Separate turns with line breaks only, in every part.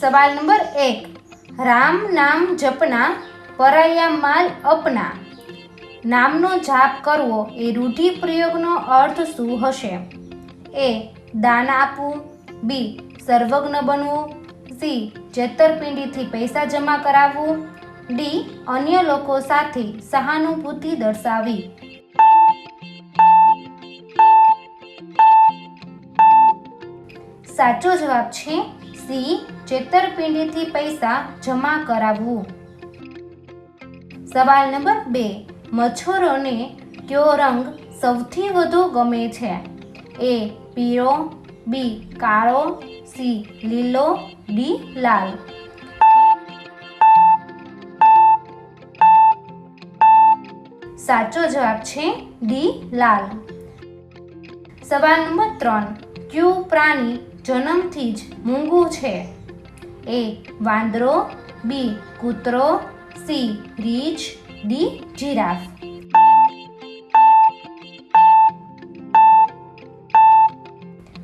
સવાલ નંબર એક. રામ નામ જપના, પરાયા માલ અપના. નામનો જાપ કરવો એ રૂઢિપ્રયોગનો અર્થ શું હશે? એ. દાન આપવું. બી. સર્વજ્ઞ બનવું. સી. છેતરપિંડીથી પૈસા જમા કરાવવું. ડી. અન્ય લોકો સાથે સહાનુભૂતિ દર્શાવી સાચો જવાબ છે સી છેતરપિંડીથી પૈસા જમા કરાવવું. સવાલ નંબર બે. મચ્છરોને કયો રંગ સૌથી વધુ ગમે છે? એ પીળો, બી કાળો, સી લીલો, ડી લાલ. સાચો જવાબ છે ડી લાલ. સવાલ નંબર ત્રણ. કયું પ્રાણી જન્મથી જ મૂંગું છે. એ વાંદરો, બી કૂતરો, સી રીંછ, ડી જીરાફ.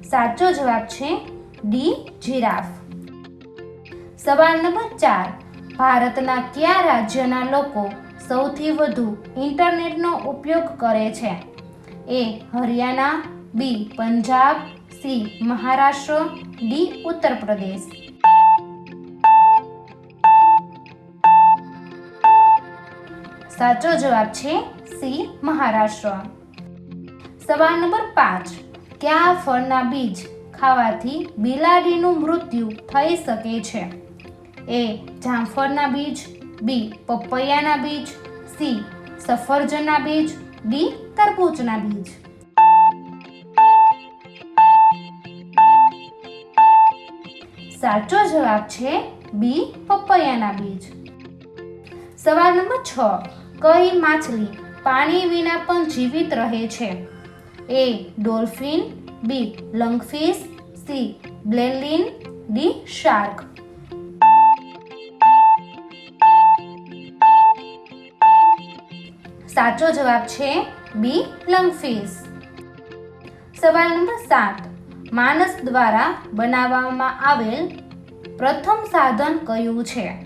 સાચો જવાબ છે ડી જીરાફ. સવાલ નંબર ચાર. ભારતના કયા રાજ્યના લોકો સૌથી વધુ ઇન્ટરનેટનો ઉપયોગ કરે છે? A Haryana, B Punjab C Maharashtra D Uttar Pradesh સાચો જવાબ છે સી મહારાષ્ટ્ર સવાલ નંબર પાંચ કયા ફળના બીજ ખાવાથી બિલાડીનું મૃત્યુ થઈ શકે છે? એ, જામફળના બીજ બી પપૈયાના બીજ સી સફરજનના બીજ ડી તરબૂચના બીજ સાચો જવાબ છે બી, પપૈયાના બીજ. સવાલ નંબર છ. કઈ માછલી પાણી વિના પણ જીવિત રહે છે? A, dolphin, B, lungfish, C બ્લેલિન D, shark. સાચો જવાબ છે બી, લંગફિશ. સવાલ નંબર સાત. માણસ દ્વારા બનાવવામાં આવેલ પ્રથમ સાધન કયું છે?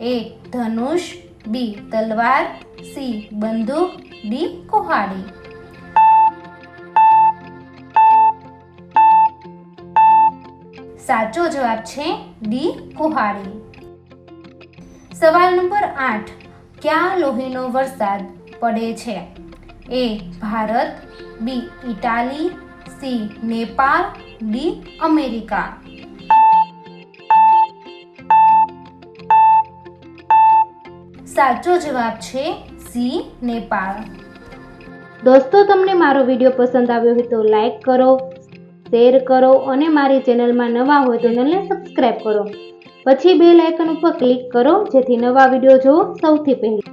એ, ધનુષ, બી, તલવાર, સી, બંદૂક, ડી, કુહાડી. સાચો જવાબ છે ડી, કુહાડી. સવાલ નંબર આઠ, ક્યાં લોહીનો વરસાદ પડે છે? A, Bharat, B, Italy C Nepal D America. સાચો જવાબ છે સી નેપાળ. દોસ્તો, તમને મારો વીડિયો પસંદ આવ્યો હોય તો લાઈક કરો, શેર કરો અને મારી ચેનલમાં નવા હોય તો ચેનલને સબસ્ક્રાઈબ કરો. પછી બે લાઇકન ઉપર ક્લિક કરો, જેથી નવા વીડિયો જોવો સૌથી પહેલા.